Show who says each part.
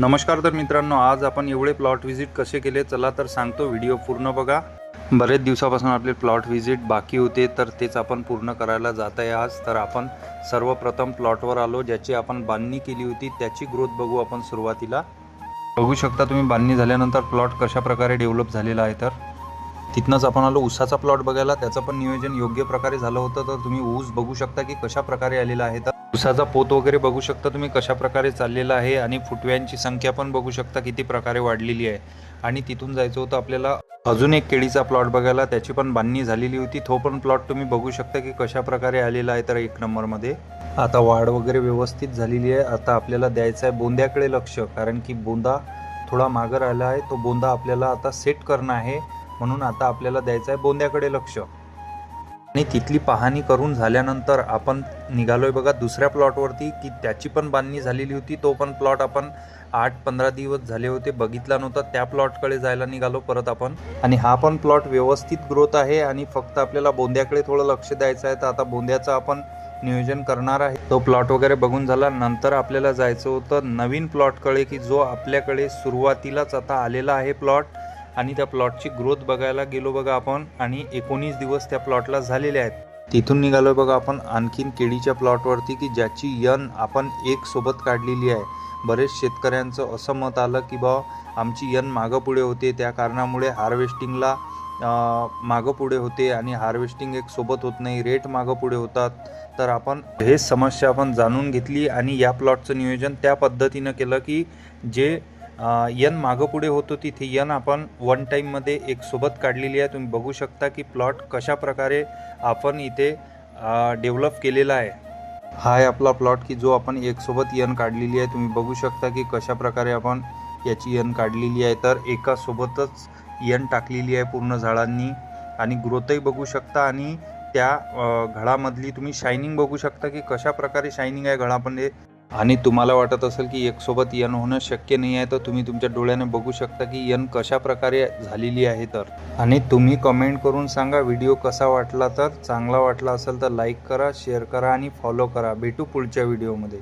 Speaker 1: नमस्कार तर मित्रांनो आज आपण एवढे प्लॉट व्हिजिट कसे केले? चला तर सांगतो व्हिडिओ पूर्ण बघा. बरेच दिवसापासून आपले प्लॉट व्हिजिट बाकी होते तर तेच आपण पूर्ण करायला जात आहे आज. तर आपण सर्वप्रथम प्लॉटवर आलो ज्याची आपण बांधणी केली होती त्याची ग्रोथ बघू आपण सुरुवातीला. बघू शकता तुम्ही बांधणी झाल्यानंतर प्लॉट कशाप्रकारे डेव्हलप झालेला आहे तर. तिथनंच आपण आलो ऊसाचा प्लॉट बघायला. त्याचं पण नियोजन योग्य प्रकारे झालं होतं तर तुम्ही ऊस बघू शकता की कशा प्रकारे आलेला आहे तर. उसाचा पोत वगैरे बघू शकता तुम्ही कशा प्रकारे चाललेला आहे आणि फुटव्यांची संख्या पण बघू शकता किती प्रकारे वाढलेली आहे. आणि तिथून जायचं होतं आपल्याला अजून एक केळीचा प्लॉट बघायला त्याची पण बांधणी झालेली होती. तो पण प्लॉट तुम्ही बघू शकता की कशा प्रकारे आलेला आहे तर एक नंबरमध्ये. आता वाढ वगैरे व्यवस्थित झालेली आहे. आता आपल्याला द्यायचं आहे बोंद्याकडे लक्ष कारण की बोंदा थोडा मागं राहिला आहे. तो बोंदा आपल्याला आता सेट करणं आहे. म्हणून आता आपल्याला द्यायचा आहे बोंद्याकडे लक्ष. आणि तिथली पाहणी करून झाल्यानंतर आपण निघालोय बघा दुसऱ्या प्लॉटवरती की त्याची पण बांधणी झालेली होती तो पण प्लॉट आपण आठ पंधरा दिवस झाले होते बघितला नव्हता त्या प्लॉटकडे जायला निघालो परत आपण. आणि हा पण प्लॉट व्यवस्थित ग्रोथ आहे आणि फक्त आपल्याला बोंद्याकडे थोडं लक्ष द्यायचं आहे तर आता बोंद्याचं आपण नियोजन करणार आहे. तो प्लॉट वगैरे बघून झाला नंतर आपल्याला जायचं होतं नवीन प्लॉटकडे की जो आपल्याकडे सुरुवातीलाच आता आलेला आहे प्लॉट. आणि त्या प्लॉटची ग्रोथ बघायला गेलो बघा आपण आणि एकोणीस दिवस त्या प्लॉटला झालेले आहेत. तिथून निघालो बघा आपण आणखीन केळीच्या प्लॉटवरती की ज्याची यन आपण एक सोबत काढलेली आहे. बरेच शेतकऱ्यांचं असं मत आलं की बा आमची यन मागं पुढे होते त्या कारणामुळे हार्वेस्टिंगला मागं पुढे होते आणि हार्वेस्टिंग एक सोबत होत नाही रेट मागं पुढे होतात. तर आपण हे समस्या आपण जाणून घेतली आणि या प्लॉटचं नियोजन त्या पद्धतीनं केलं की जे यन मागं पुढे होतो तिथे यन आपण वन टाईममध्ये एक सोबत काढलेली आहे. तुम्ही बघू शकता की प्लॉट कशा प्रकारे आपण इथे डेव्हलप केलेला आहे. हा आहे आपला प्लॉट की जो आपण एक सोबत यन काढलेली आहे. तुम्ही बघू शकता की कशा प्रकारे आपण याची यन काढलेली आहे. तर एका सोबतच यन टाकलेली आहे पूर्ण झाडांनी. आणि ग्रोथही बघू शकता आणि त्या घडामधली तुम्ही शायनिंग बघू शकता की कशा प्रकारे शायनिंग आहे घडामध्ये आणि तुम्हाला वाटत असेल की एक सोबत यन होणं शक्य नाही आहे तर तुम्ही तुमच्या डोळ्याने बघू शकता की यन कशा प्रकारे झालेली आहे तर. आणि तुम्ही कमेंट करून सांगा व्हिडिओ कसा वाटला तर. चांगला वाटला असेल तर लाईक करा शेअर करा आणि फॉलो करा. भेटू पुढच्या व्हिडिओमध्ये